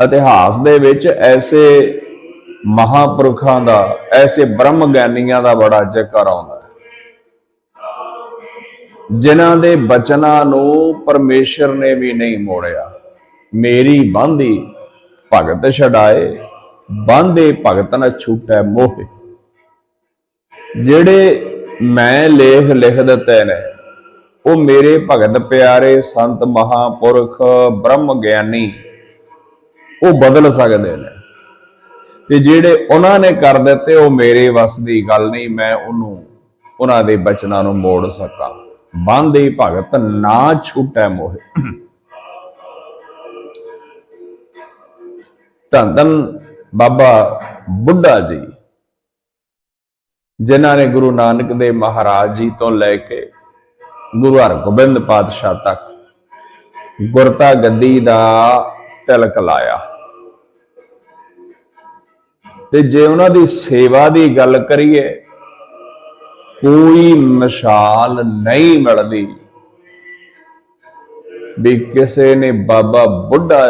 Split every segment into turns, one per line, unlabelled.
ਇਤਿਹਾਸ ਦੇ ਵਿੱਚ ਐਸੇ ਮਹਾਪੁਰਖਾਂ ਦਾ, ਐਸੇ ਬ੍ਰਹਮ ਗਿਆਨੀਆਂ ਦਾ ਬੜਾ ਜ਼ਿਕਰ ਆਉਂਦਾ ਹੈ। ਜਿਨ੍ਹਾਂ ਦੇ ਬਚਨਾਂ ਨੂੰ ਪਰਮੇਸ਼ਰ ਨੇ ਵੀ ਨਹੀਂ ਮੋੜਿਆ। ਮੇਰੀ ਬਾਂਧੀ ਭਗਤ ਛਡਾਏ ਬਾਂਧੇ ਭਗਤ ਨ ਛੂਟੈ ਮੋਹ। ਜਿਹੜੇ ਮੈਂ ਲੇਖ ਲਿਖ ਦਿੱਤੇ ਨੇ, ਉਹ ਮੇਰੇ ਭਗਤ ਪਿਆਰੇ ਸੰਤ ਮਹਾਪੁਰਖ ਬ੍ਰਹਮ ਗਿਆਨੀ ਉਹ ਬਦਲ ਸਕਦੇ ਨੇ। ਤੇ ਜਿਹੜੇ ਉਹਨਾਂ ਨੇ ਕਰ ਦਿੱਤੇ, ਉਹ ਮੇਰੇ ਵੱਸ ਦੀ ਗੱਲ ਨਹੀਂ, ਮੈਂ ਉਹਨੂੰ, ਉਹਨਾਂ ਦੇ ਬਚਨਾਂ ਨੂੰ ਮੋੜ ਸਕਾਂ। ਬੰਦੇ ਭਗਤ, ਨਾ ਛੂਟੈ ਮੋਹ। ਧੰਨ ਬਾਬਾ ਬੁੱਢਾ ਜੀ, ਜਿਨ੍ਹਾਂ ਨੇ ਗੁਰੂ ਨਾਨਕ ਦੇਵ ਮਹਾਰਾਜ ਜੀ ਤੋਂ ਲੈ ਕੇ ਗੁਰੂ ਹਰਗੋਬਿੰਦ ਪਾਤਸ਼ਾਹ ਤੱਕ ਗੁਰਤਾ ਗੱਦੀ ਦਾ ਤਿਲਕ ਲਾਇਆ। ਤੇ ਜੇ ਉਹਨਾਂ ਦੀ ਸੇਵਾ ਦੀ ਗੱਲ ਕਰੀਏ, ਕੋਈ ਮਿਸਾਲ ਨਹੀਂ ਮਿਲਦੀ ਵੀ ਕਿਸੇ ਨੇ ਬਾਬਾ ਬੁੱਢਾ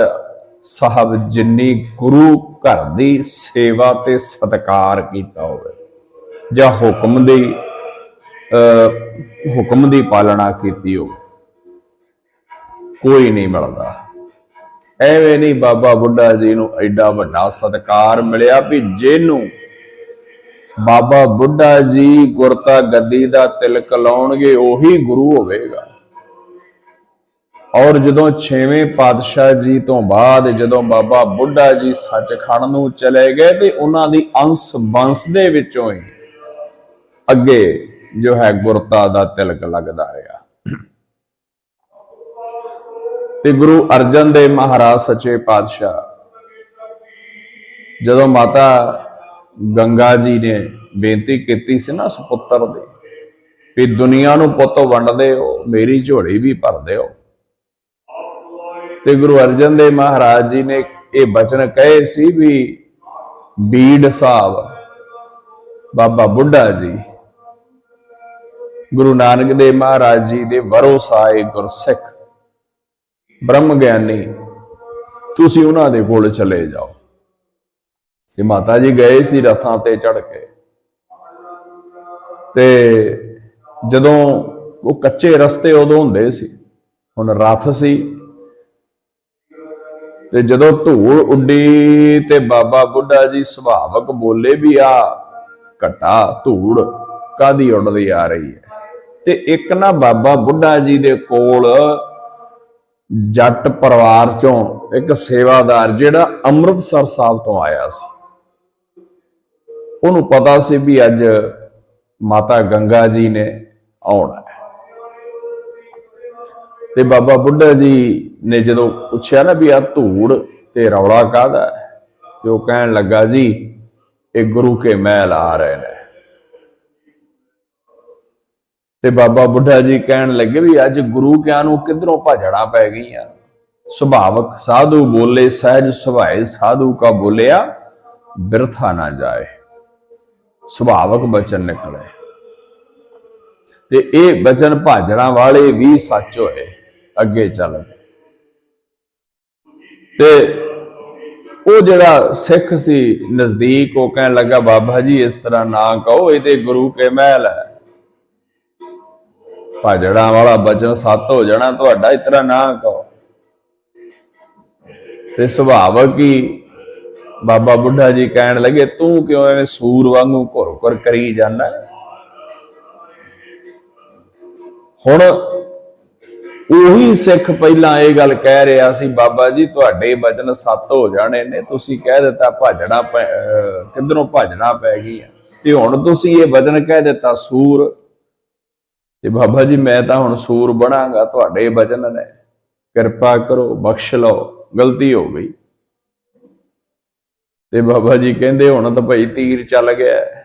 ਸਾਹਿਬ ਜਿੰਨੀ ਗੁਰੂ ਘਰ ਦੀ ਸੇਵਾ ਤੇ ਸਤਕਾਰ ਕੀਤਾ ਹੋਵੇ ਜਾਂ ਹੁਕਮ ਦੀ, ਅਹ, ਹੁਕਮ ਦੀ ਪਾਲਣਾ ਕੀਤੀ ਹੋਵੇ, ਕੋਈ ਨਹੀਂ ਮਿਲਦਾ। ਐਵੇਂ ਨਹੀਂ ਬਾਬਾ ਬੁੱਢਾ ਜੀ ਨੂੰ ਐਡਾ ਵੱਡਾ ਸਤਕਾਰ ਮਿਲਿਆ ਵੀ ਜਿਹਨੂੰ ਬਾਬਾ ਬੁੱਢਾ ਜੀ ਗੁਰਤਾ ਗੱਦੀ ਦਾ ਤਿਲਕ ਲਾਉਣਗੇ ਉਹੀ ਗੁਰੂ ਹੋਵੇਗਾ। ਔਰ ਜਦੋਂ 6ਵੇਂ ਪਾਤਸ਼ਾਹ ਜੀ ਤੋਂ ਬਾਅਦ ਜਦੋਂ ਬਾਬਾ ਬੁੱਢਾ ਜੀ ਸੱਚਖੰਡ ਨੂੰ ਚਲੇ ਗਏ ਤੇ ਉਹਨਾਂ ਦੀ ਅੰਸ਼ ਬੰਸ ਦੇ ਵਿੱਚੋਂ ਹੀ ਅੱਗੇ ਜੋ ਹੈ ਗੁਰਤਾ ਦਾ ਤਿਲਕ ਲੱਗਦਾ ਰਿਹਾ। ਤੇ ਗੁਰੂ ਅਰਜਨ ਦੇਵ ਮਹਾਰਾਜ ਸੱਚੇ ਪਾਤਸ਼ਾਹ। ਜਦੋਂ ਮਾਤਾ ਗੰਗਾ ਜੀ ਨੇ ਬੇਨਤੀ ਕੀਤੀ ਸੀ ਨਾ ਸੁਪੁੱਤਰ ਦੇ ਵੀ ਦੁਨੀਆ ਨੂੰ ਪੁੱਤ ਵੰਡਦੇ ਹੋ, ਮੇਰੀ ਝੋਲੀ ਵੀ ਭਰਦੇ ਹੋ। ਤੇ ਗੁਰੂ ਅਰਜਨ ਦੇਵ ਮਹਾਰਾਜ ਜੀ ਨੇ ਇਹ ਬਚਨ ਕਹੇ ਸੀ ਵੀ ਬੀੜ ਸਾਹਿਬ ਬਾਬਾ ਬੁੱਢਾ ਜੀ, ਗੁਰੂ ਨਾਨਕ ਦੇਵ ਮਹਾਰਾਜ ਜੀ ਦੇ ਵਰੋਸਾਏ ਗੁਰਸਿੱਖ। ਬ੍ਰਹਮ ਗਿਆਨੀ, ਤੁਸੀਂ ਉਹਨਾਂ ਦੇ ਕੋਲ ਚਲੇ ਜਾਓ। ਤੇ ਮਾਤਾ ਜੀ ਗਏ ਸੀ ਰਥਾਂ ਤੇ ਚੜ ਕੇ। ਤੇ ਜਦੋਂ ਉਹ ਕੱਚੇ ਰਸਤੇ ਉਦੋਂ ਹੁੰਦੇ ਸੀ, ਹੁਣ ਰਥ ਸੀ। ਤੇ ਜਦੋਂ ਧੂੜ ਉੱਡੀ ਤੇ ਬਾਬਾ ਬੁੱਢਾ ਜੀ ਸੁਭਾਵਕ ਬੋਲੇ ਵੀ, ਆ ਘਟਾ ਧੂੜ ਕਾਦੀ ਉੱਡਦੀ ਆ ਰਹੀ ਹੈ? ਤੇ ਇੱਕ ਨਾ ਬਾਬਾ ਬੁੱਢਾ ਜੀ ਦੇ ਕੋਲ ਜੱਟ ਪਰਿਵਾਰ ਚੋਂ ਇੱਕ ਸੇਵਾਦਾਰ ਜਿਹੜਾ ਅੰਮ੍ਰਿਤਸਰ ਸਾਹਿਬ ਤੋਂ ਆਇਆ ਸੀ। ਉਹਨੂੰ ਪਤਾ ਸੀ ਵੀ ਅੱਜ ਮਾਤਾ ਗੰਗਾ ਜੀ ਨੇ ਆਉਣਾ ਹੈ। ਤੇ ਬਾਬਾ ਬੁੱਢਾ ਜੀ ਨੇ ਜਦੋਂ ਪੁੱਛਿਆ ਨਾ ਵੀ ਆ ਧੂੜ ਤੇ ਰੌਲਾ ਕਾਹਦਾ ਹੈ, ਤੇ ਉਹ ਕਹਿਣ ਲੱਗਾ ਜੀ, ਇਹ ਗੁਰੂ ਕੇ ਮਹਿਲ ਆ ਰਹੇ ਨੇ। ਤੇ ਬਾਬਾ ਬੁੱਢਾ ਜੀ ਕਹਿਣ ਲੱਗੇ ਵੀ ਅੱਜ ਗੁਰੂ ਕਿਆ ਨੂੰ ਕਿਧਰੋਂ ਭਾਜੜਾ ਪੈ ਗਈਆਂ? ਸੁਭਾਵਕ ਸਾਧੂ ਬੋਲੇ, ਸਹਿਜ ਸੁਭਾਏ ਸਾਧੂ ਕਾ ਬੋਲਿਆ, ਬਿਰਥਾ ਨਾ ਜਾਏ। ਸੁਭਾਵਕ ਬਚਨ ਨਿਕਲੇ। ਤੇ ਇਹ ਬਚਨ ਭਾਜੜਾਂ ਵਾਲੇ ਵੀ ਸੱਚ ਹੋਏ। ਅੱਗੇ ਚੱਲ। ਤੇ ਉਹ ਜਿਹੜਾ ਸਿੱਖ ਸੀ ਨਜ਼ਦੀਕ, ਉਹ ਕਹਿਣ ਲੱਗਾ, ਬਾਬਾ ਜੀ ਇਸ ਤਰ੍ਹਾਂ ਨਾ ਕਹੋ, ਇਹਦੇ ਗੁਰੂ ਕੇ ਮਹਿਲ ਹੈ। ਭਾਜੜਾਂ ਵਾਲਾ ਬਚਨ ਸੱਤ ਹੋ ਜਾਣਾ, ਤੁਹਾਡਾ ਇਸ ਤਰ੍ਹਾਂ ਨਾ ਕਹੋ। ਤੇ ਸੁਭਾਵਕ ਹੀ ਬਾਬਾ ਬੁੱਢਾ ਜੀ ਕਹਿਣ ਲੱਗੇ, ਤੂੰ ਕਿਉਂ ਐਵੇਂ ਸੂਰ ਵਾਂਗੂ ਘੁਰ ਘੁਰ ਕਰੀ ਜਾਂਦਾ? ਹੁਣ ਉਹੀ ਸਿੱਖ ਪਹਿਲਾਂ ਇਹ ਗੱਲ ਕਹਿ ਰਿਹਾ ਸੀ, ਬਾਬਾ ਜੀ, ਤੁਹਾਡੇ ਬਚਨ ਸੱਤ ਹੋ ਜਾਣੇ ਨੇ, ਤੁਸੀਂ ਕਹਿ ਦਿੱਤਾ ਭਾਜਣਾ ਕਿੱਧਰੋਂ ਭਾਜਣਾ ਪੈ ਗਈ ਤੇ ਹੁਣ ਤੁਸੀਂ ਇਹ ਬਚਨ ਕਹਿ ਦਿੱਤਾ, ਸੂਰ ਤੇ ਬਾਬਾ ਜੀ, ਮੈਂ ਤਾਂ ਹੁਣ ਸੂਰ ਬਣਾਂਗਾ ਤੁਹਾਡੇ ਬਚਨ ਨੇ। ਕਿਰਪਾ ਕਰੋ, ਬਖਸ਼ ਲਓ। ਗਲਤੀ ਹੋ ਗਈ। ਤੇ ਬਾਬਾ ਜੀ ਕਹਿੰਦੇ, ਹੁਣ ਤਾਂ ਭਾਈ ਤੀਰ ਚੱਲ ਗਿਆ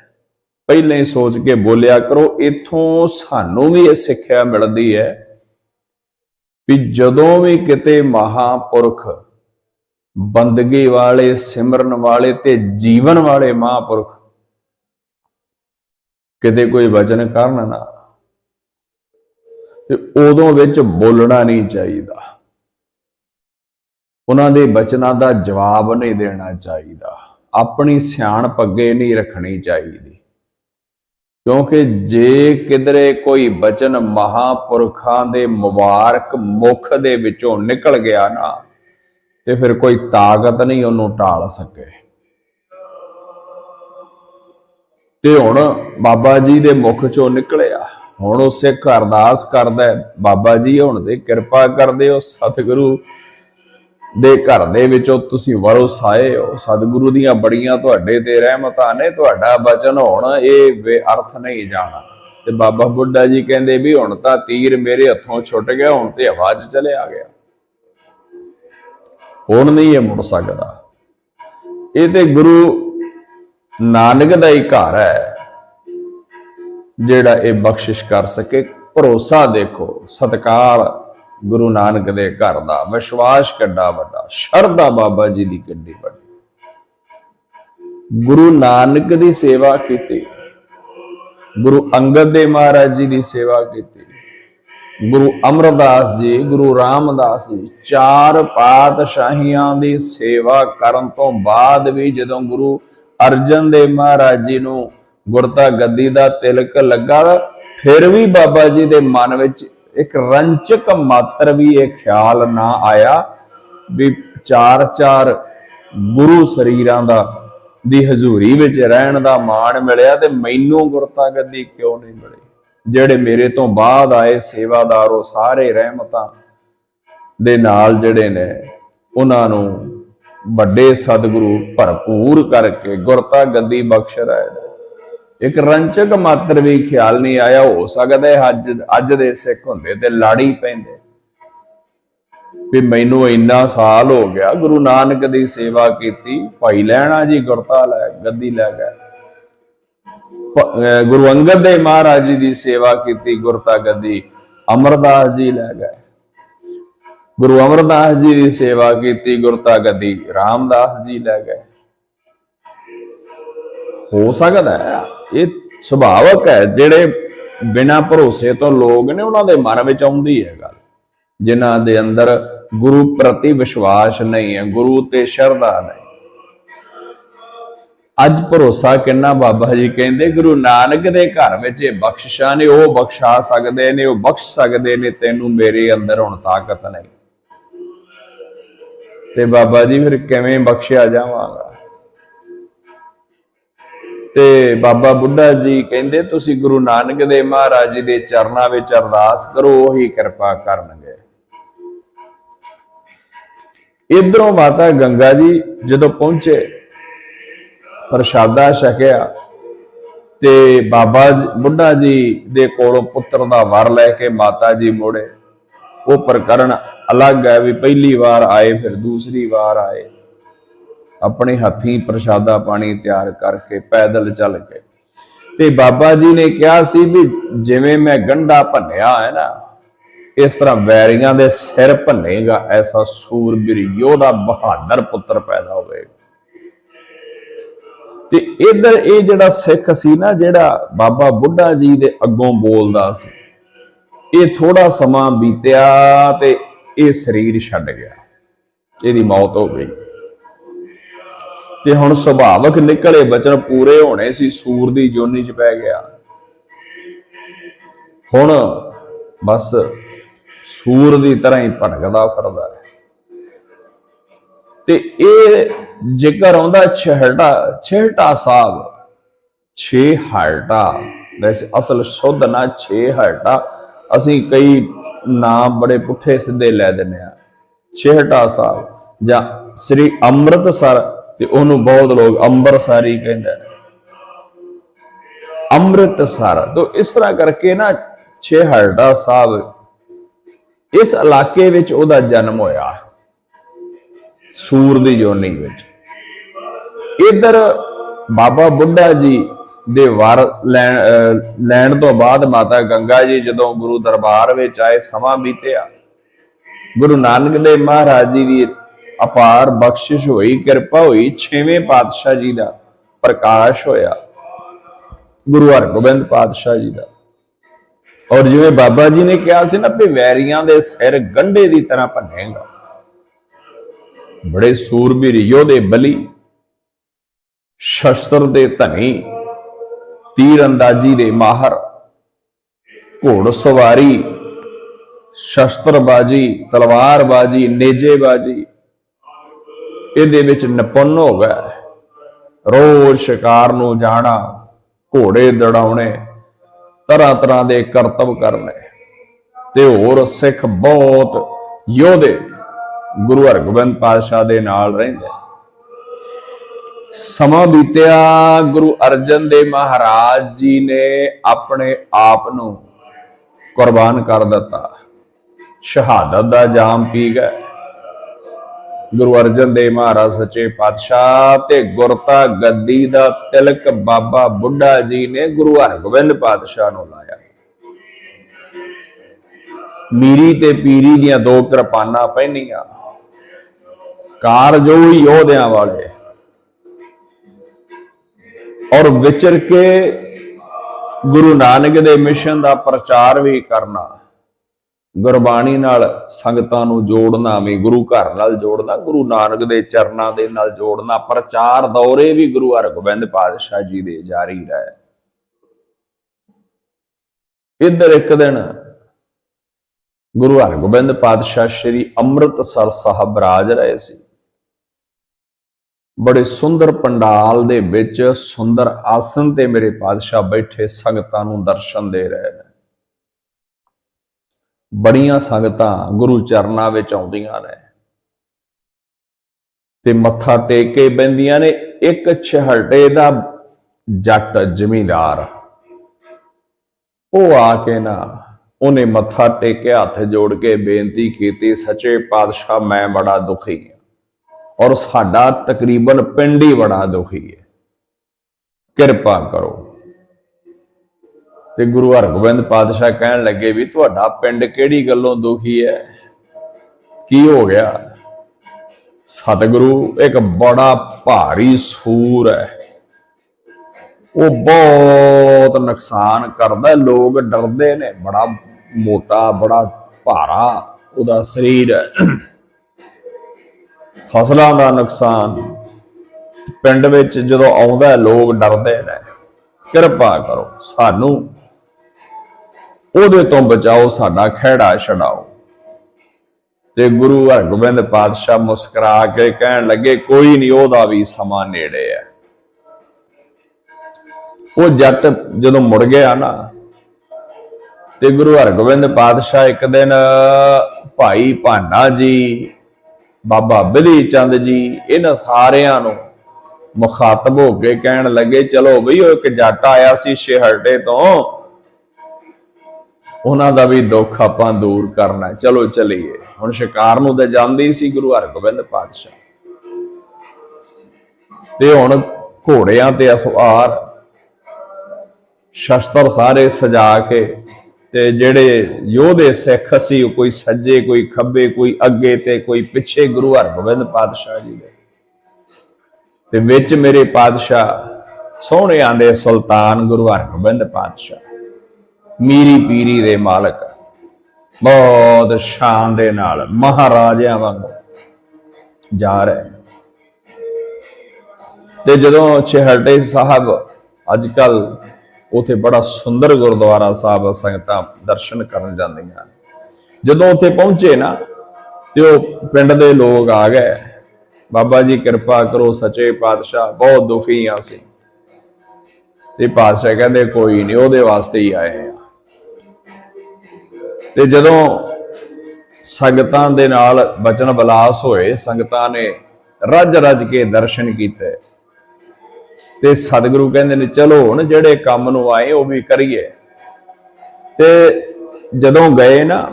ਪਹਿਲਾਂ ਹੀ ਸੋਚ ਕੇ ਬੋਲਿਆ ਕਰੋ, ਇਥੋਂ ਸਾਨੂੰ ਵੀ ਇਹ ਸਿੱਖਿਆ ਮਿਲਦੀ ਹੈ ਵੀ ਜਦੋਂ ਵੀ ਕਿਤੇ ਮਹਾਪੁਰਖ ਬੰਦਗੀ ਵਾਲੇ, ਸਿਮਰਨ ਵਾਲੇ ਤੇ ਜੀਵਨ ਵਾਲੇ ਮਹਾਪੁਰਖ ਕਿਤੇ ਕੋਈ ਵਚਨ ਕਰਨ ਨਾ ਤੇ ਉਦੋਂ ਵਿੱਚ ਬੋਲਣਾ ਨਹੀਂ ਚਾਹੀਦਾ। ਉਹਨਾਂ ਦੇ ਬਚਨਾਂ ਦਾ ਜਵਾਬ ਨਹੀਂ ਦੇਣਾ ਚਾਹੀਦਾ। ਆਪਣੀ ਸਿਆਣ ਪੱਗੇ ਨਹੀਂ ਰੱਖਣੀ ਚਾਹੀਦੀ। ਕਿਉਂਕਿ ਜੇ ਕਿਧਰੇ ਕੋਈ ਬਚਨ ਮਹਾਪੁਰਖਾਂ ਦੇ ਮੁਬਾਰਕ ਮੁਖ ਦੇ ਵਿੱਚੋਂ ਨਿਕਲ ਗਿਆ ਨਾ, ਤੇ ਫਿਰ ਕੋਈ ਤਾਕਤ ਨਹੀਂ ਉਹਨੂੰ ਟਾਲ ਸਕੇ। ਤੇ ਹੁਣ ਬਾਬਾ ਜੀ ਦੇ ਮੁਖ ਚੋਂ ਨਿਕਲਿਆ। ਹੁਣ ਉਹ ਸਿੱਖ ਅਰਦਾਸ ਕਰਦਾ ਬਾਬਾ ਜੀ, ਹੁਣ ਤੇ ਕਿਰਪਾ ਕਰਦੇ ਹੋ ਸਤਿਗੁਰੂ ਦੇ ਘਰ ਦੇ ਵਿੱਚੋਂ ਤੁਸੀਂ ਵਰੋਸ ਆਏ ਹੋ। ਸਤਿਗੁਰੂ ਦੀਆਂ ਬੜੀਆਂ ਤੁਹਾਡੇ ਤੇ ਰਹਿਮਤਾਂ ਨੇ, ਤੁਹਾਡਾ ਬਚਨ ਹੋਣ, ਇਹ ਬੇਅਰਥ ਨਹੀਂ ਜਾਣਾ। ਤੇ ਬਾਬਾ ਬੁੱਢਾ ਜੀ ਕਹਿੰਦੇ ਵੀ ਹੁਣ ਤਾਂ ਤੀਰ ਮੇਰੇ ਹੱਥੋਂ ਛੁੱਟ ਗਿਆ, ਹੁਣ ਤੇ ਹਵਾ 'ਚ ਆ ਗਿਆ। ਹੁਣ ਨਹੀਂ ਇਹ ਮੁੜ ਸਕਦਾ। ਇਹ ਤੇ ਗੁਰੂ ਨਾਨਕ ਦਾ ਹੀ ਘਰ ਹੈ। ਜਿਹੜਾ ਇਹ ਬਖਸ਼ਿਸ਼ ਕਰ ਸਕੇ, ਭਰੋਸਾ ਦੇਖੋ, ਸਤਕਾਰ ਗੁਰੂ ਨਾਨਕ ਦੇ ਘਰ ਦਾ, ਵਿਸ਼ਵਾਸ ਕਿੱਡਾ ਵੱਡਾ, ਸ਼ਰਧਾ ਬਾਬਾ ਜੀ ਦੀ ਕਿੱਡੀ ਵੱਡੀ। ਗੁਰੂ ਨਾਨਕ ਦੀ ਸੇਵਾ ਕੀਤੀ, ਗੁਰੂ ਅੰਗਦ ਦੇਵ ਮਹਾਰਾਜ ਜੀ ਦੀ ਸੇਵਾ ਕੀਤੀ, ਗੁਰੂ ਅਮਰਦਾਸ ਜੀ, ਗੁਰੂ ਰਾਮਦਾਸ ਜੀ, ਚਾਰ ਪਾਤਸ਼ਾਹੀਆਂ ਦੀ ਸੇਵਾ ਕਰਨ ਤੋਂ ਬਾਅਦ ਵੀ ਜਦੋਂ ਗੁਰੂ ਅਰਜਨ ਦੇਵ ਮਹਾਰਾਜ ਜੀ ਨੂੰ ਗੁਰਤਾ ਗੱਦੀ ਦਾ ਤਿਲਕ ਲੱਗਾ ਫਿਰ ਵੀ ਬਾਬਾ ਜੀ ਦੇ ਮਨ ਵਿੱਚ ਇੱਕ ਰੰਚਕ ਮਾਤਰ ਵੀ ਇਹ ਖਿਆਲ ਨਾ ਆਇਆ ਵੀ ਚਾਰ ਚਾਰ ਗੁਰੂ ਸਰੀਰਾਂ ਦਾ, ਦੀ ਹਜ਼ੂਰੀ ਵਿੱਚ ਰਹਿਣ ਦਾ ਮਾਣ ਮਿਲਿਆ ਤੇ ਮੈਨੂੰ ਗੁਰਤਾ ਗੱਦੀ ਕਿਉਂ ਨਹੀਂ ਮਿਲੀ? ਜਿਹੜੇ ਮੇਰੇ ਤੋਂ ਬਾਅਦ ਆਏ ਸੇਵਾਦਾਰ ਉਹ ਸਾਰੇ ਰਹਿਮਤਾਂ ਦੇ ਨਾਲ ਜਿਹੜੇ ਨੇ, ਉਹਨਾਂ ਨੂੰ ਵੱਡੇ ਸਤਿਗੁਰੂ ਭਰਪੂਰ ਕਰਕੇ ਗੁਰਤਾ ਗੱਦੀ ਬਖਸ਼ ਰਹੇ ਨੇ। ਇੱਕ ਰੰਚਕ ਮਾਤਰ ਵੀ ਖਿਆਲ ਨਹੀਂ ਆਇਆ, ਹੋ ਸਕਦਾ ਹੈ ਅੱਜ ਅੱਜ ਦੇ ਸਿੱਖ ਹੁੰਦੇ ਤੇ ਲਾੜੀ ਪੈਂਦੇ। ਵੀ ਮੈਨੂੰ ਇੰਨਾ ਸਾਲ ਹੋ ਗਿਆ, ਗੁਰੂ ਨਾਨਕ ਦੀ ਸੇਵਾ ਕੀਤੀ, ਭਾਈ ਲੈਣਾ ਜੀ ਗੁਰਤਾ ਲੈ ਗੱਦੀ ਲੈ ਗਏ। ਗੁਰੂ ਅੰਗਦ ਦੇ ਮਹਾਰਾਜ ਜੀ ਦੀ ਸੇਵਾ ਕੀਤੀ, ਗੁਰਤਾ ਗੱਦੀ, ਅਮਰਦਾਸ ਜੀ ਲੈ ਗਏ। ਗੁਰੂ ਅਮਰਦਾਸ ਜੀ ਦੀ ਸੇਵਾ ਕੀਤੀ, ਗੁਰਤਾ ਗੱਦੀ, ਰਾਮਦਾਸ ਜੀ ਲੈ ਗਏ। ਹੋ ਸਕਦਾ ਹੈ? ਇਹ ਸੁਭਾਵਕ ਹੈ, ਜਿਹੜੇ ਬਿਨਾਂ ਭਰੋਸੇ ਤੋਂ ਲੋਕ ਨੇ, ਉਹਨਾਂ ਦੇ ਮਨ ਵਿੱਚ ਆਉਂਦੀ ਹੈ ਗੱਲ। ਜਿਨ੍ਹਾਂ ਦੇ ਅੰਦਰ ਗੁਰੂ ਪ੍ਰਤੀ ਵਿਸ਼ਵਾਸ ਨਹੀਂ ਹੈ, ਗੁਰੂ ਤੇ ਸ਼ਰਧਾ ਨਹੀਂ। ਅੱਜ ਭਰੋਸਾ ਕਿੰਨਾ ਬਾਬਾ ਜੀ ਕਹਿੰਦੇ, ਗੁਰੂ ਨਾਨਕ ਦੇ ਘਰ ਵਿੱਚ ਇਹ ਬਖਸ਼ਿਸ਼ਾਂ ਨੇ, ਉਹ ਬਖਸ਼ਾ ਸਕਦੇ ਨੇ, ਉਹ ਬਖਸ਼ ਸਕਦੇ ਨੇ, ਤੈਨੂੰ ਮੇਰੇ ਅੰਦਰ ਹੁਣ ਤਾਕਤ ਨਹੀਂ। ਤੇ ਬਾਬਾ ਜੀ ਫਿਰ ਕਿਵੇਂ ਬਖਸ਼ਿਆ ਜਾਵਾਂਗਾ? ਤੇ ਬਾਬਾ ਬੁੱਢਾ ਜੀ ਕਹਿੰਦੇ, ਤੁਸੀਂ ਗੁਰੂ ਨਾਨਕ ਦੇਵ ਮਹਾਰਾਜ ਜੀ ਦੇ ਚਰਨਾਂ ਵਿੱਚ ਅਰਦਾਸ ਕਰੋ, ਉਹੀ ਕਿਰਪਾ ਕਰਨਗੇ। ਇਧਰੋਂ ਮਾਤਾ ਗੰਗਾ ਜੀ ਜਦੋਂ ਪਹੁੰਚੇ, ਪ੍ਰਸ਼ਾਦਾ ਛਕਿਆ ਤੇ ਬਾਬਾ ਬੁੱਢਾ ਜੀ ਦੇ ਕੋਲੋਂ ਪੁੱਤਰ ਦਾ ਵਰ ਲੈ ਕੇ ਮਾਤਾ ਜੀ ਮੋੜੇ। ਉਹ ਪ੍ਰਕਰਨ ਅਲੱਗ ਹੈ ਵੀ ਪਹਿਲੀ ਵਾਰ ਆਏ, ਫਿਰ ਦੂਸਰੀ ਵਾਰ ਆਏ। ਆਪਣੇ ਹੱਥੀਂ ਪ੍ਰਸ਼ਾਦਾ ਪਾਣੀ ਤਿਆਰ ਕਰਕੇ ਪੈਦਲ ਚੱਲ ਕੇ ਤੇ ਬਾਬਾ ਜੀ ਨੇ ਕਿਹਾ ਸੀ ਵੀ ਜਿਵੇਂ ਮੈਂ ਗੰਡਾ ਭੰਨਿਆ ਹੈ ਨਾ, ਇਸ ਤਰ੍ਹਾਂ ਵੈਰੀਆਂ ਦੇ ਸਿਰ ਭੰਨੇਗਾ, ਐਸਾ ਸੂਰਬੀਰ ਯੋਧਾ ਬਹਾਦਰ ਪੁੱਤਰ ਪੈਦਾ ਹੋਵੇਗਾ। ਤੇ ਇਧਰ ਇਹ ਜਿਹੜਾ ਸਿੱਖ ਸੀ ਨਾ, ਜਿਹੜਾ ਬਾਬਾ ਬੁੱਢਾ ਜੀ ਦੇ ਅੱਗੋਂ ਬੋਲਦਾ ਸੀ, ਇਹ ਥੋੜਾ ਸਮਾਂ ਬੀਤਿਆ ਤੇ ਇਹ ਸਰੀਰ ਛੱਡ ਗਿਆ। ਇਹਦੀ ਮੌਤ ਹੋ ਗਈ। ਤੇ ਹੁਣ ਸੁਭਾਵਕ ਨਿਕਲੇ ਬਚਨ ਪੂਰੇ ਹੋਣੇ ਸੀ, ਸੂਰ ਦੀ ਜੋਨੀ ਚ ਪੈ ਗਿਆ। ਹੁਣ ਬਸ ਸੂਰ ਦੀ ਤਰ੍ਹਾਂ ਹੀ ਭਟਕਦਾ ਫਿਰਦਾ ਹੈ ਤੇ ਇਹ ਜ਼ਿਕਰ ਆਉਂਦਾ ਛੇਹਟਾ ਛੇਹਟਾ ਸਾਹਿਬ, ਛੇ ਹਰਟਾ, ਵੈਸੇ ਅਸਲ ਸ਼ੁੱਧ ਨਾ ਛੇ ਹਰਟਾ, ਅਸੀਂ ਕਈ ਨਾਮ ਬੜੇ ਪੁੱਠੇ ਸਿੱਧੇ ਲੈ ਦਿੰਨੇ ਆ ਛੇਹਟਾ ਸਾਹਿਬ ਜਾਂ ਸ੍ਰੀ ਅੰਮ੍ਰਿਤਸਰ ਤੇ ਉਹਨੂੰ ਬਹੁਤ ਲੋਕ ਅੰਬਰਸਰੀ ਕਹਿੰਦੇ ਨੇ। ਅੰਮ੍ਰਿਤਸਰ। ਤੋਂ ਇਸ ਤਰ੍ਹਾਂ ਕਰਕੇ ਨਾ ਛੇਹਰਟਾ ਸਾਹਿਬ ਇਸ ਇਲਾਕੇ ਵਿੱਚ ਉਹਦਾ ਜਨਮ ਹੋਇਆ। ਸੂਰ ਦੀ ਜੋਨੀ ਵਿੱਚ। ਇਧਰ ਬਾਬਾ ਬੁੱਢਾ ਜੀ ਦੇ ਵਾਰ ਲੈਣ ਲੈਣ ਤੋਂ ਬਾਅਦ ਮਾਤਾ ਗੰਗਾ ਜੀ ਜਦੋਂ ਗੁਰੂ ਦਰਬਾਰ ਵਿੱਚ ਆਏ, ਸਮਾਂ ਬੀਤਿਆ। ਗੁਰੂ ਨਾਨਕ ਦੇਵ ਮਹਾਰਾਜ ਜੀ ਦੀ ਅਪਾਰ ਬਖਸ਼ਿਸ਼ ਹੋਈ, ਕਿਰਪਾ ਹੋਈ, ਛੇਵੇਂ ਪਾਤਸ਼ਾਹ ਜੀ ਦਾ ਪ੍ਰਕਾਸ਼ ਹੋਇਆ। ਗੁਰੂ ਹਰਗੋਬਿੰਦ ਪਾਤਸ਼ਾਹ ਜੀ ਦਾ। ਔਰ ਜਿਵੇਂ ਬਾਬਾ ਜੀ ਨੇ ਕਿਹਾ ਸੀ ਨਾ ਵੀ ਵੈਰੀਆਂ ਦੇ ਸਿਰ ਗੰਢੇ ਦੀ ਤਰ੍ਹਾਂ ਭੰਨੇਗਾ। ਬੜੇ ਸੂਰਬੀਰ ਯੋਧੇ ਬਲੀ, ਸ਼ਸਤਰ ਦੇ ਧਨੀ ਤੀਰ ਅੰਦਾਜ਼ੀ ਦੇ ਮਾਹਰ, ਘੋੜ ਸਵਾਰੀ, ਸ਼ਸਤਰਬਾਜੀ, ਤਲਵਾਰਬਾਜੀ, ਨੇਜੇਬਾਜੀ ਇਹਦੇ ਵਿੱਚ ਨਿਪੁੰਨ ਹੋ ਗਿਆ ਰੋਜ਼ ਸ਼ਿਕਾਰ ਨੂੰ ਜਾਣਾ, ਘੋੜੇ ਦੜਾਉਣੇ, ਤਰ੍ਹਾਂ ਤਰ੍ਹਾਂ ਦੇ ਕਰਤੱਵ ਕਰਨੇ। ਤੇ ਹੋਰ ਸਿੱਖ ਬਹੁਤ ਯੋਧੇ ਗੁਰੂ ਹਰਗੋਬਿੰਦ ਪਾਤਸ਼ਾਹ ਦੇ ਨਾਲ ਰਹਿੰਦੇ। ਸਮਾਂ ਬੀਤਿਆ, ਗੁਰੂ ਅਰਜਨ ਦੇਵ ਮਹਾਰਾਜ ਜੀ ਨੇ ਆਪਣੇ ਆਪ ਨੂੰ ਕੁਰਬਾਨ ਕਰ ਦਿੱਤਾ। ਸ਼ਹਾਦਤ ਦਾ ਜਾਮ ਪੀ ਗਏ। ਗੁਰੂ ਅਰਜਨ ਦੇਵ ਮਹਾਰਾਜ ਸੱਚੇ ਪਾਤਸ਼ਾਹ ਤੇ ਗੁਰਤਾ ਗੱਦੀ ਦਾ ਤਿਲਕ ਬਾਬਾ ਬੁੱਢਾ ਜੀ ਨੇ ਗੁਰੂ ਹਰਗੋਬਿੰਦ ਪਾਤਸ਼ਾਹ ਨੂੰ ਲਾਇਆ। ਮੀਰੀ ਤੇ ਪੀਰੀ ਦੀਆਂ ਦੋ ਕਿਰਪਾਨਾਂ ਪਹਿਨੀਆਂ। ਕਾਰਜੋ ਯੋਧਿਆਂ ਵਾਲੇ। ਔਰ ਵਿਚਰ ਕੇ ਗੁਰੂ ਨਾਨਕ ਦੇ ਮਿਸ਼ਨ ਦਾ ਪ੍ਰਚਾਰ ਵੀ ਕਰਨਾ। ਗੁਰਬਾਣੀ ਨਾਲ ਸੰਗਤਾਂ ਨੂੰ ਜੋੜਨਾ, ਵੀ ਗੁਰੂ ਘਰ ਨਾਲ ਜੋੜਨਾ, ਗੁਰੂ ਨਾਨਕ ਦੇ ਚਰਨਾਂ ਦੇ ਨਾਲ ਜੋੜਨਾ, ਪ੍ਰਚਾਰ ਦੌਰੇ ਵੀ ਗੁਰੂ ਹਰਗੋਬਿੰਦ ਪਾਤਸ਼ਾਹ ਜੀ ਦੇ ਜਾਰੀ ਰਹੇ। ਇੱਧਰ ਇੱਕ ਦਿਨ ਗੁਰੂ ਹਰਗੋਬਿੰਦ ਪਾਤਸ਼ਾਹ ਸ੍ਰੀ ਅੰਮ੍ਰਿਤਸਰ ਸਾਹਿਬ ਰਾਜ ਰਹੇ ਸੀ। ਬੜੇ ਸੁੰਦਰ ਪੰਡਾਲ ਦੇ ਵਿੱਚ, ਸੁੰਦਰ ਆਸਨ ਤੇ ਮੇਰੇ ਪਾਤਸ਼ਾਹ ਬੈਠੇ ਸੰਗਤਾਂ ਨੂੰ ਦਰਸ਼ਨ ਦੇ ਰਹੇ ਨੇ। ਬੜੀਆਂ ਸੰਗਤਾਂ ਗੁਰੂ ਚਰਨਾਂ ਵਿੱਚ ਆਉਂਦੀਆਂ ਨੇ। ਤੇ ਮੱਥਾ ਟੇਕ ਕੇ ਬੈੰਦੀਆਂ ਨੇ, ਇੱਕ ਛਹਲਟੇ ਦਾ ਜੱਟ ਜ਼ਮੀਂਦਾਰ। ਉਹ ਆ ਕੇ ਨਾ ਉਹਨੇ ਮੱਥਾ ਟੇਕਿਆ, ਹੱਥ ਜੋੜ ਕੇ ਬੇਨਤੀ ਕੀਤੀ, ਸੱਚੇ ਪਾਤਸ਼ਾਹ, ਮੈਂ ਬੜਾ ਦੁਖੀ ਹਾਂ ਔਰ ਸਾਡਾ ਤਕਰੀਬਨ ਪਿੰਡ ਹੀ ਬੜਾ ਦੁਖੀ ਹੈ। ਕਿਰਪਾ ਕਰੋ। ਤੇ ਗੁਰੂ ਹਰਗੋਬਿੰਦ ਪਾਤਸ਼ਾਹ ਕਹਿਣ ਲੱਗੇ ਵੀ ਤੁਹਾਡਾ ਪਿੰਡ ਕਿਹੜੀ ਗੱਲੋਂ ਦੁਖੀ ਹੈ? ਕੀ ਹੋ ਗਿਆ? ਸਤਿਗੁਰੂ, ਇੱਕ ਬੜਾ ਭਾਰੀ ਸੂਰ ਹੈ। ਉਹ ਬਹੁਤ ਨੁਕਸਾਨ ਕਰਦਾ ਲੋਕ ਡਰਦੇ ਨੇ। ਬੜਾ ਮੋਟਾ, ਬੜਾ ਭਾਰਾ ਉਹਦਾ ਸਰੀਰ ਹੈ। ਫਸਲਾਂ ਦਾ ਨੁਕਸਾਨ। ਪਿੰਡ ਵਿੱਚ ਜਦੋਂ ਆਉਂਦਾ ਲੋਕ ਡਰਦੇ ਨੇ। ਕਿਰਪਾ ਕਰੋ। ਸਾਨੂੰ ਉਹਦੇ ਤੋਂ ਬਚਾਓ ਸਾਡਾ ਖਹਿੜਾ ਛਡਾਓ। ਤੇ ਗੁਰੂ ਹਰਗੋਬਿੰਦ ਪਾਤਸ਼ਾਹ ਮੁਸਕਰਾ ਕੇ ਕਹਿਣ ਲੱਗੇ, ਕੋਈ ਨਹੀਂ, ਉਹਦਾ ਵੀ ਸਮਾਂ ਨੇੜੇ ਹੈ। ਉਹ ਜੱਟ ਜਦੋਂ ਮੁੜ ਗਿਆ ਨਾ, ਤੇ ਗੁਰੂ ਹਰਗੋਬਿੰਦ ਪਾਤਸ਼ਾਹ ਇੱਕ ਦਿਨ, ਭਾਈ ਭਾਨਾ ਜੀ, ਬਾਬਾ ਬਿਧੀ ਚੰਦ ਜੀ ਇਹਨਾਂ ਸਾਰਿਆਂ ਨੂੰ ਮੁਖਾਤਬ ਹੋ ਕੇ ਕਹਿਣ ਲੱਗੇ, ਚਲੋ ਬਈ, ਉਹ ਇੱਕ ਜੱਟ ਆਇਆ ਸੀ ਸ਼ਹਿਰਡੇ ਤੋਂ। ਉਹਨਾਂ ਦਾ ਵੀ ਦੁੱਖ ਆਪਾਂ ਦੂਰ ਕਰਨਾ ਚਲੋ ਚਲੀਏ। ਹੁਣ ਸ਼ਿਕਾਰ ਨੂੰ ਤਾਂ ਜਾਂਦੇ ਹੀ ਸੀ ਗੁਰੂ ਹਰਗੋਬਿੰਦ ਪਾਤਸ਼ਾਹ। ਤੇ ਹੁਣ ਘੋੜਿਆਂ ਤੇ ਅਸਵਾਰ, ਸ਼ਸਤਰ ਸਾਰੇ ਸਜਾ ਕੇ ਤੇ ਜਿਹੜੇ ਯੋਧੇ ਸਿੱਖ ਸੀ ਕੋਈ ਸੱਜੇ, ਕੋਈ ਖੱਬੇ, ਕੋਈ ਅੱਗੇ ਤੇ ਕੋਈ ਪਿੱਛੇ ਗੁਰੂ ਹਰਗੋਬਿੰਦ ਪਾਤਸ਼ਾਹ ਜੀ ਦੇ। ਤੇ ਵਿੱਚ ਮੇਰੇ ਪਾਤਸ਼ਾਹ, ਸੋਹਣਿਆਂ ਦੇ ਸੁਲਤਾਨ ਗੁਰੂ ਹਰਗੋਬਿੰਦ ਪਾਤਸ਼ਾਹ। ਮੀਰੀ ਪੀਰੀ ਦੇ ਮਾਲਕ। ਬਹੁਤ ਸ਼ਾਨ ਦੇ ਨਾਲ ਮਹਾਰਾਜਿਆਂ ਵਾਂਗ ਜਾ ਰਹੇ। ਤੇ ਜਦੋਂ ਛੇਹਰਟੇ ਸਾਹਿਬ ਅੱਜ ਕੱਲ ਉਥੇ ਬੜਾ ਸੁੰਦਰ ਗੁਰਦੁਆਰਾ ਸਾਹਿਬ ਸੰਗਤਾਂ ਦਰਸ਼ਨ ਕਰਨ ਜਾਂਦੀਆਂ। ਜਦੋਂ ਉੱਥੇ ਪਹੁੰਚੇ ਨਾ, ਤੇ ਉਹ ਪਿੰਡ ਦੇ ਲੋਕ ਆ ਗਏ। ਬਾਬਾ ਜੀ ਕਿਰਪਾ ਕਰੋ, ਸੱਚੇ ਪਾਤਸ਼ਾਹ, ਬਹੁਤ ਦੁਖੀ ਆ ਸੀ ਤੇ ਪਾਤਸ਼ਾਹ ਕਹਿੰਦੇ, ਕੋਈ ਨਹੀਂ, ਉਹਦੇ ਵਾਸਤੇ ਹੀ ਆਏ ਆ। ਤੇ ਜਦੋਂ ਸੰਗਤਾਂ ਦੇ ਨਾਲ ਬਚਨ ਬਲਾਸ ਹੋਏ, ਸੰਗਤਾਂ ਨੇ ਰੱਜ ਰੱਜ ਕੇ ਦਰਸ਼ਨ ਕੀਤੇ। ਤੇ ਸਤਿਗੁਰੂ ਕਹਿੰਦੇ ਨੇ, ਚਲੋ ਹੁਣ ਜਿਹੜੇ ਕੰਮ ਨੂੰ ਆਏ, ਉਹ ਵੀ ਕਰੀਏ। ਤੇ ਜਦੋਂ ਗਏ ਨਾ,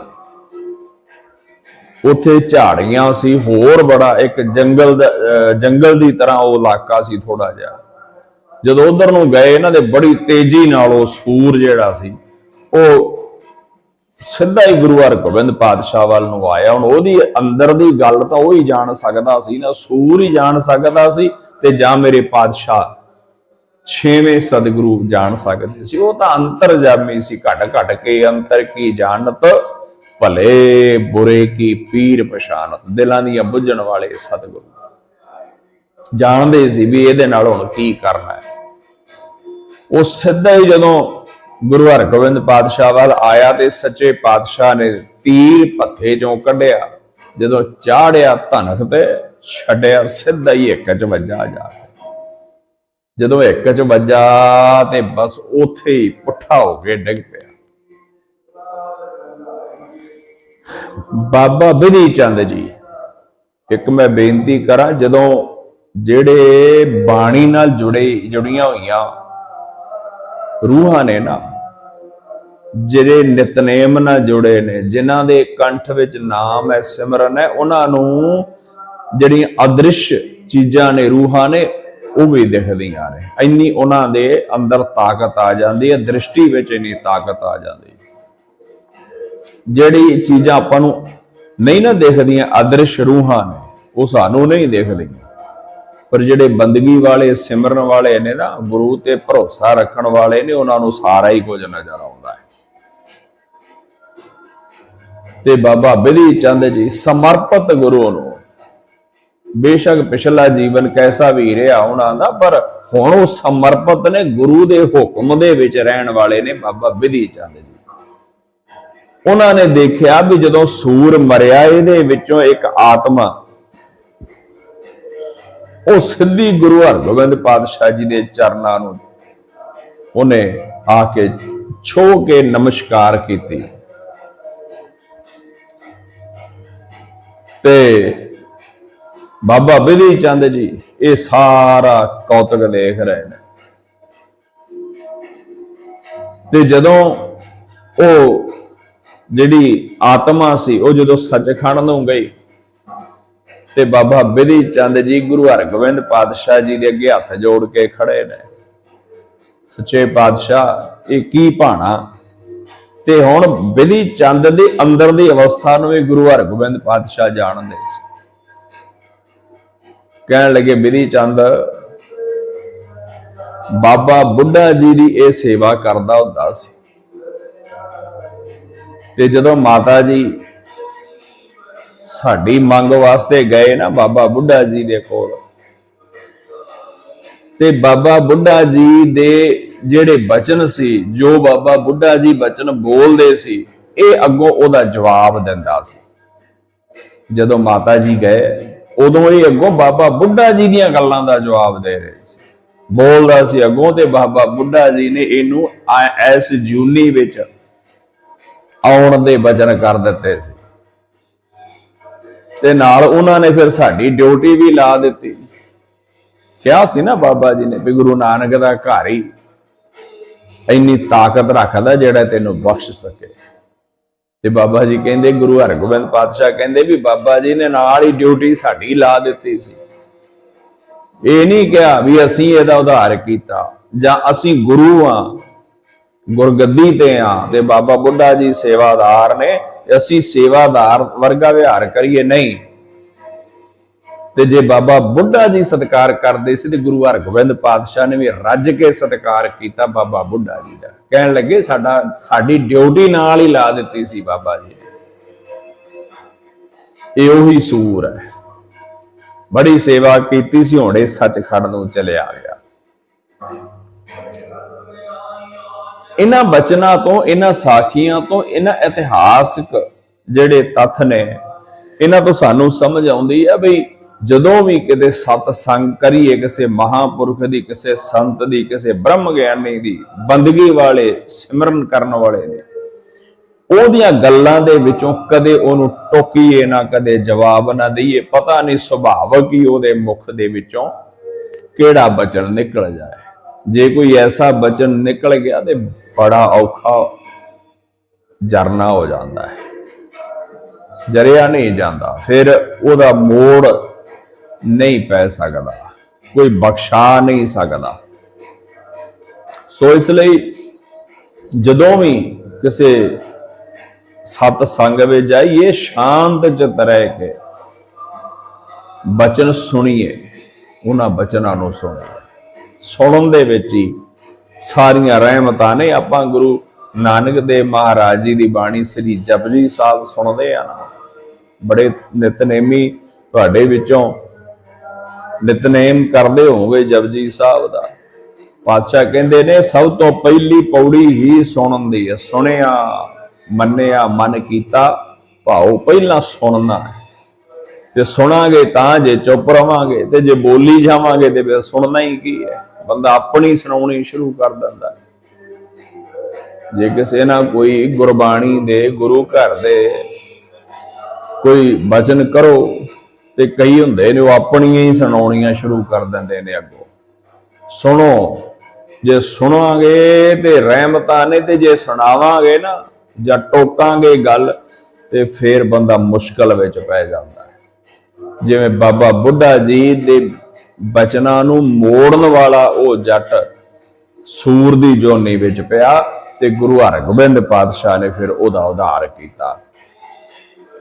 ਉੱਥੇ ਝਾੜੀਆਂ ਸੀ, ਹੋਰ ਬੜਾ ਇੱਕ ਜੰਗਲ ਦਾ, ਅਹ ਜੰਗਲ ਦੀ ਤਰ੍ਹਾਂ ਉਹ ਇਲਾਕਾ ਸੀ ਥੋੜਾ ਜਿਹਾ। ਜਦੋਂ ਉਧਰ ਨੂੰ ਗਏ, ਇਹਨਾਂ ਦੇ ਬੜੀ ਤੇਜ਼ੀ ਨਾਲ ਉਹ ਸੂਰ ਜਿਹੜਾ ਸੀ, ਉਹ ਸਿੱਧਾ ਹੀ ਗੁਰੂ ਹਰਗੋਬਿੰਦ ਪਾਤਸ਼ਾਹ ਵੱਲ ਨੂੰ ਆਇਆ। ਹੁਣ ਉਹਦੀ ਅੰਦਰ ਦੀ ਗੱਲ ਤਾਂ ਉਹ ਹੀ ਜਾਣ ਸਕਦਾ ਸੀ ਨਾ, ਸੂਰ ਹੀ ਜਾਣ ਸਕਦਾ ਸੀ ਤੇ ਜਾਂ ਮੇਰੇ ਪਾਤਸ਼ਾਹ ਛੇਵੇਂ ਸਤਿਗੁਰੂ ਜਾਣ ਸਕਦੇ ਸੀ। ਉਹ ਤਾਂ ਅੰਤਰਜਾਮੀ ਸੀ, ਘਟ ਘਟ ਕੇ ਅੰਤਰ ਕੀ ਜਾਣਤ? ਭਲੇ ਬੁਰੇ ਕੀ ਪੀਰ ਪਛਾਨਤ ਦਿਲਾਂ ਦੀਆਂ ਬੁੱਝਣ ਵਾਲੇ ਸਤਿਗੁਰੂ। ਜਾਣਦੇ ਸੀ ਵੀ ਇਹਦੇ ਨਾਲ ਹੁਣ ਕੀ ਕਰਨਾ ਹੈ। ਉਹ ਸਿੱਧਾ ਹੀ ਜਦੋਂ ਗੁਰੂ ਹਰਗੋਬਿੰਦ ਪਾਤਸ਼ਾਹ ਵੱਲ ਆਇਆ ਤੇ ਸੱਚੇ ਪਾਤਸ਼ਾਹ ਨੇ ਤੀਰ ਪੱਥੇ ਚੋਂ ਕੱਢਿਆ। ਜਦੋਂ ਚਾੜਿਆ ਧਨਖ ਤੇ ਛੱਡਿਆ, ਸਿੱਧਾ ਹੀ ਇੱਕ ਚ ਵੱਜਾ ਜਾ। ਜਦੋਂ ਇੱਕ ਚ ਵੱਜਾ ਤੇ ਬਸ ਉੱਥੇ ਹੀ ਪੁੱਠਾ ਹੋ ਕੇ ਡਿੱਗ ਪਿਆ। ਬਾਬਾ ਬਿਧੀ ਚੰਦ ਜੀ, ਇੱਕ ਮੈਂ ਬੇਨਤੀ ਕਰਾਂ, ਜਦੋਂ ਜਿਹੜੇ ਬਾਣੀ ਨਾਲ ਜੁੜੇ ਜੁੜੀਆਂ ਹੋਈਆਂ ਰੂਹਾਂ ਨੇ ਨਾ। ਜਿਹੜੇ ਨਿਤਨੇਮ ਨਾਲ ਜੁੜੇ ਨੇ, ਜਿਨ੍ਹਾਂ ਦੇ ਕੰਠ ਵਿੱਚ ਨਾਮ ਹੈ ਸਿਮਰਨ ਹੈ, ਉਹਨਾਂ ਨੂੰ ਜਿਹੜੀਆਂ ਅਦ੍ਰਿਸ਼ ਚੀਜ਼ਾਂ ਨੇ, ਰੂਹਾਂ ਨੇ, ਉਹ ਵੀ ਦਿਖਦੀਆਂ ਨੇ। ਇੰਨੀ ਉਹਨਾਂ ਦੇ ਅੰਦਰ ਤਾਕਤ ਆ ਜਾਂਦੀ ਹੈ, ਦ੍ਰਿਸ਼ਟੀ ਵਿੱਚ ਇੰਨੀ ਤਾਕਤ ਆ ਜਾਂਦੀ ਜਿਹੜੀ ਚੀਜ਼ਾਂ ਆਪਾਂ ਨੂੰ ਨਹੀਂ ਨਾ ਦਿਖਦੀਆਂ, ਅਦ੍ਰਿਸ਼ ਰੂਹਾਂ ਨੇ, ਉਹ ਸਾਨੂੰ ਨਹੀਂ ਦਿਖਦੀਆਂ। ਪਰ ਜਿਹੜੇ ਬੰਦਗੀ ਵਾਲੇ, ਸਿਮਰਨ ਵਾਲੇ ਨੇ ਨਾ, ਗੁਰੂ ਤੇ ਭਰੋਸਾ ਰੱਖਣ ਵਾਲੇ ਨੇ, ਉਹਨਾਂ ਨੂੰ ਸਾਰਾ ਹੀ ਕੁਝ ਨਜ਼ਰ ਆਉਂਦਾ ਹੈ। ਤੇ ਬਾਬਾ ਬਿਧੀ ਚੰਦ ਜੀ ਸਮਰਪਿਤ ਗੁਰੂ ਨੂੰ, ਬੇਸ਼ੱਕ ਪਿਛਲਾ ਜੀਵਨ ਕੈਸਾ ਵੀ ਰਿਹਾ ਉਹਨਾਂ ਦਾ, ਪਰ ਹੁਣ ਉਹ ਸਮਰਪਿਤ ਨੇ, ਗੁਰੂ ਦੇ ਹੁਕਮ ਦੇ ਵਿੱਚ ਰਹਿਣ ਵਾਲੇ ਨੇ ਬਾਬਾ ਬਿਧੀ ਚੰਦ ਜੀ। ਉਹਨਾਂ ਨੇ ਦੇਖਿਆ ਵੀ ਜਦੋਂ ਸੂਰ ਮਰਿਆ, ਇਹਦੇ ਵਿੱਚੋਂ ਇੱਕ ਆਤਮਾ ਉਹ ਸਿੱਧੀ ਗੁਰੂ ਹਰਗੋਬਿੰਦ ਪਾਤਸ਼ਾਹ ਜੀ ਦੇ ਚਰਨਾਂ ਨੂੰ ਉਹਨੇ ਆ ਕੇ ਛੋ ਕੇ ਨਮਸਕਾਰ ਕੀਤੀ। ਤੇ ਬਾਬਾ ਬਿਧੀ ਚੰਦ ਜੀ, ਇਹ ਸਾਰਾ ਕੌਤਕ ਦੇਖ ਰਹੇ ਨੇ। ਤੇ ਜਦੋਂ ਉਹ ਜਿਹੜੀ ਆਤਮਾ ਸੀ, ਉਹ ਜਦੋਂ ਸੱਚਖੰਡ ਨੂੰ ਗਈ ਤੇ ਬਾਬਾ ਬਿਧੀ ਚੰਦ ਜੀ ਗੁਰੂ ਹਰਗੋਬਿੰਦ ਪਾਤਸ਼ਾਹ ਜੀ ਦੇ ਅੱਗੇ ਹੱਥ ਜੋੜ ਕੇ ਖੜੇ ਨੇ। ਸੱਚੇ ਪਾਤਸ਼ਾਹ, ਇਹ ਕੀ ਭਾਣਾ? ਤੇ ਹੁਣ ਬਿਧੀ ਚੰਦ ਦੇ ਅੰਦਰ ਦੀ ਅਵਸਥਾ ਨੂੰ ਵੀ ਗੁਰੂ ਹਰਗੋਬਿੰਦ ਪਾਤਸ਼ਾਹ ਜਾਣਦੇ ਸੀ ਕਹਿਣ ਲੱਗੇ, ਬਿਧੀ ਚੰਦ, ਬਾਬਾ ਬੁੱਢਾ ਜੀ ਦੀ ਇਹ ਸੇਵਾ ਕਰਦਾ ਹੁੰਦਾ ਸੀ। ਤੇ ਜਦੋਂ ਮਾਤਾ ਜੀ ਸਾਡੀ ਮੰਗ ਵਾਸਤੇ ਗਏ ਨਾ ਬਾਬਾ ਬੁੱਢਾ ਜੀ ਦੇ ਕੋਲ। ਤੇ ਬਾਬਾ ਬੁੱਢਾ ਜੀ ਦੇ ਜਿਹੜੇ ਬਚਨ ਸੀ, ਜੋ ਬਾਬਾ ਬੁੱਢਾ ਜੀ ਬਚਨ ਬੋਲਦੇ ਸੀ, ਇਹ ਅੱਗੋਂ ਉਹਦਾ ਜਵਾਬ ਦਿੰਦਾ ਸੀ। ਜਦੋਂ ਮਾਤਾ ਜੀ ਗਏ, ਉਦੋਂ ਇਹ ਅੱਗੋਂ ਬਾਬਾ ਬੁੱਢਾ ਜੀ ਦੀਆਂ ਗੱਲਾਂ ਦਾ ਜਵਾਬ ਦੇ ਰਹੇ ਸੀ। ਬੋਲਦਾ ਸੀ ਅੱਗੋਂ ਤੇ ਬਾਬਾ ਬੁੱਢਾ ਜੀ ਨੇ ਇਹਨੂੰ ਆ- ਐਸ ਜੂਨੀ ਵਿੱਚ ਆਉਣ ਦੇ ਬਚਨ ਕਰ ਦਿੱਤੇ ਸੀ। ਤੇ ਨਾਲ ਉਹਨਾਂ ਨੇ ਫਿਰ ਸਾਡੀ ਡਿਊਟੀ ਵੀ ਲਾ ਦਿੱਤੀ। ਕਿਹਾ ਸੀ ਨਾ ਬਾਬਾ ਜੀ ਨੇ ਵੀ ਗੁਰੂ ਨਾਨਕ ਦਾ ਘਰ ਹੀ ਇੰਨੀ ਤਾਕਤ ਰੱਖਦਾ ਜਿਹੜਾ ਤੈਨੂੰ ਬਖਸ਼ ਸਕੇ। ਤੇ ਬਾਬਾ ਜੀ ਕਹਿੰਦੇ, ਗੁਰੂ ਹਰਗੋਬਿੰਦ ਪਾਤਸ਼ਾਹ ਕਹਿੰਦੇ ਵੀ ਬਾਬਾ ਜੀ ਨੇ ਨਾਲ ਹੀ ਡਿਊਟੀ ਸਾਡੀ ਲਾ ਦਿੱਤੀ ਸੀ। ਇਹ ਨਹੀਂ ਕਿਹਾ ਵੀ ਅਸੀਂ ਇਹਦਾ ਉਧਾਰ ਕੀਤਾ ਜਾਂ ਅਸੀਂ ਗੁਰੂ ਆ ਗੁਰਗੱਦੀ ਤੇ ਆ ਤੇ ਬਾਬਾ ਬੁੱਢਾ ਜੀ ਸੇਵਾਦਾਰ ਨੇ ਅਸੀਂ ਸੇਵਾਦਾਰ ਵਰਗਾ ਵਿਹਾਰ ਕਰੀਏ ਨਹੀਂ। ਤੇ ਜੇ ਬਾਬਾ ਬੁੱਢਾ ਜੀ ਸਤਿਕਾਰ ਕਰਦੇ ਸੀ ਤੇ ਗੁਰੂ ਹਰਗੋਬਿੰਦ ਪਾਤਸ਼ਾਹ ਨੇ ਵੀ ਰੱਜ ਕੇ ਸਤਿਕਾਰ ਕੀਤਾ ਬਾਬਾ ਬੁੱਢਾ ਜੀ ਦਾ। ਕਹਿਣ ਲੱਗੇ, ਸਾਡਾ, ਸਾਡੀ ਡਿਊਟੀ ਨਾਲ ਹੀ ਲਾ ਦਿੱਤੀ ਸੀ ਬਾਬਾ ਜੀ ਨੇ। ਇਹ ਉਹੀ ਸੂਰ ਹੈ। ਬੜੀ ਸੇਵਾ ਕੀਤੀ ਸੀ, ਹੁਣੇ ਸੱਚਖੰਡ ਨੂੰ ਚਲਿਆ ਗਿਆ। ਇਹਨਾਂ ਬਚਨਾਂ ਤੋਂ, ਇਹਨਾਂ ਸਾਖੀਆਂ ਤੋਂ, ਇਹਨਾਂ ਇਤਿਹਾਸਕ ਜਿਹੜੇ ਤੱਥ ਨੇ, ਇਹਨਾਂ ਤੋਂ ਸਾਨੂੰ ਸਮਝ ਆਉਂਦੀ ਹੈ ਬਈ ਜਦੋਂ ਵੀ ਕਿਤੇ ਸਤ ਸੰਗ ਕਰੀਏ, ਕਿਸੇ ਮਹਾਪੁਰਖ ਦੀ, ਕਿਸੇ ਸੰਤ ਦੀ, ਕਿਸੇ ਬ੍ਰਹਮ ਗਿਆਨੀ ਦੀ ਬੰਦਗੀ ਵਾਲੇ, ਸਿਮਰਨ ਕਰਨ ਵਾਲੇ ਨੇ, ਉਹਦੀਆਂ ਗੱਲਾਂ ਦੇ ਵਿੱਚੋਂ ਕਦੇ ਉਹਨੂੰ ਟੋਕੀਏ ਨਾ, ਕਦੇ ਜਵਾਬ ਨਾ ਦਈਏ, ਪਤਾ ਨਹੀਂ ਸੁਭਾਵਕ ਹੀ ਉਹਦੇ ਮੁਖ ਦੇ ਵਿੱਚੋਂ ਕਿਹੜਾ ਬਚਨ ਨਿਕਲ ਜਾਏ। ਜੇ ਕੋਈ ਐਸਾ ਬਚਨ ਨਿਕਲ ਗਿਆ ਤੇ ਬੜਾ ਔਖਾ ਜਰਨਾ ਹੋ ਜਾਂਦਾ ਹੈ। ਜਰਿਆ ਨਹੀਂ ਜਾਂਦਾ। ਫਿਰ ਉਹਦਾ ਮੋੜ ਨਹੀਂ ਪੈ ਸਕਦਾ। ਕੋਈ ਬਖਸ਼ਾ ਨਹੀਂ ਸਕਦਾ। ਸੋ ਇਸ ਲਈ ਜਦੋਂ ਵੀ ਕਿਸੇ ਸਤ ਸੰਗ ਵਿੱਚ ਜਾਈਏ, ਸ਼ਾਂਤ ਚਿਤ ਰਹਿ ਕੇ ਬਚਨ ਸੁਣੀਏ। ਉਹਨਾਂ ਬਚਨਾਂ ਨੂੰ ਸੁਣੀਏ। ਸੁਣਨ ਦੇ ਵਿੱਚ ਹੀ ਸਾਰੀਆਂ ਰਹਿਮਤਾਂ ਨੇ। ਆਪਾਂ ਗੁਰੂ ਨਾਨਕ ਦੇ ਮਹਾਰਾਜ ਜੀ ਦੀ ਬਾਣੀ ਸ੍ਰੀ ਜਪਜੀ ਸਾਹਿਬ ਸੁਣਦੇ ਆ ਨਾ। ਬੜੇ ਨਿਤਨੇਮੀ ਤੁਹਾਡੇ ਵਿੱਚੋਂ ਨਿਤਨੇਮ ਕਰਦੇ ਹੋਵੋਗੇ ਜਪਜੀ ਸਾਹਿਬ ਦਾ। ਪਾਤਸ਼ਾਹ ਕਹਿੰਦੇ ਨੇ, ਸਭ ਤੋਂ ਪਹਿਲੀ ਪੌੜੀ ਹੀ ਸੁਣਨ ਦੀ ਹੈ ਸੁਣਿਆ, ਮੰਨਿਆ, ਮਨ ਕੀਤਾ, ਭਾਉ ਪਹਿਲਾਂ ਸੁਣਨਾ ਤੇ ਸੁਣਾਂਗੇ ਤਾਂ ਜੇ ਚੁੱਪ ਰਵਾਂਗੇ ਤੇ ਜੇ ਬੋਲੀ ਜਾਵਾਂਗੇ ਤੇ ਫਿਰ ਸੁਣਨਾ ਹੀ ਕੀ ਹੈ? ਬੰਦਾ ਆਪਣੀ ਸੁਣਾਉਣੀ ਸ਼ੁਰੂ ਕਰ ਦਿੰਦਾ ਜੇ ਕਿਸੇ ਨਾਲ ਕੋਈ ਗੁਰਬਾਣੀ ਦੇ ਗੁਰੂ ਘਰ ਦੇ ਕੋਈ ਬਚਨ ਕਰੋ ਤੇ ਕਈ ਹੁੰਦੇ ਨੇ, ਉਹ ਆਪਣੀਆਂ ਹੀ ਸੁਣਾਉਣੀਆਂ ਸ਼ੁਰੂ ਕਰ ਦਿੰਦੇ ਨੇ ਅੱਗੋਂ। ਸੁਣੋ, ਜੇ ਸੁਣਾਂਗੇ ਤੇ ਰਹਿਮਤਾਂ ਨੇ ਤੇ ਜੇ ਸੁਣਾਵਾਂਗੇ ਨਾ, ਜਾਂ ਟੋਕਾਂਗੇ ਗੱਲ, ਤੇ ਫੇਰ ਬੰਦਾ ਮੁਸ਼ਕਲ ਵਿੱਚ ਪੈ ਜਾਂਦਾ ਜਿਵੇਂ ਬਾਬਾ ਬੁੱਢਾ ਜੀ ਦੇ ਬਚਨਾਂ ਨੂੰ ਮੋੜਨ ਵਾਲਾ ਉਹ ਜੱਟ ਸੂਰ ਦੀ ਜੋਨੀ ਵਿੱਚ ਪਿਆ ਤੇ ਗੁਰੂ ਹਰਗੋਬਿੰਦ ਪਾਤਸ਼ਾਹ ਨੇ ਫਿਰ ਉਹਦਾ ਉਧਾਰ ਕੀਤਾ।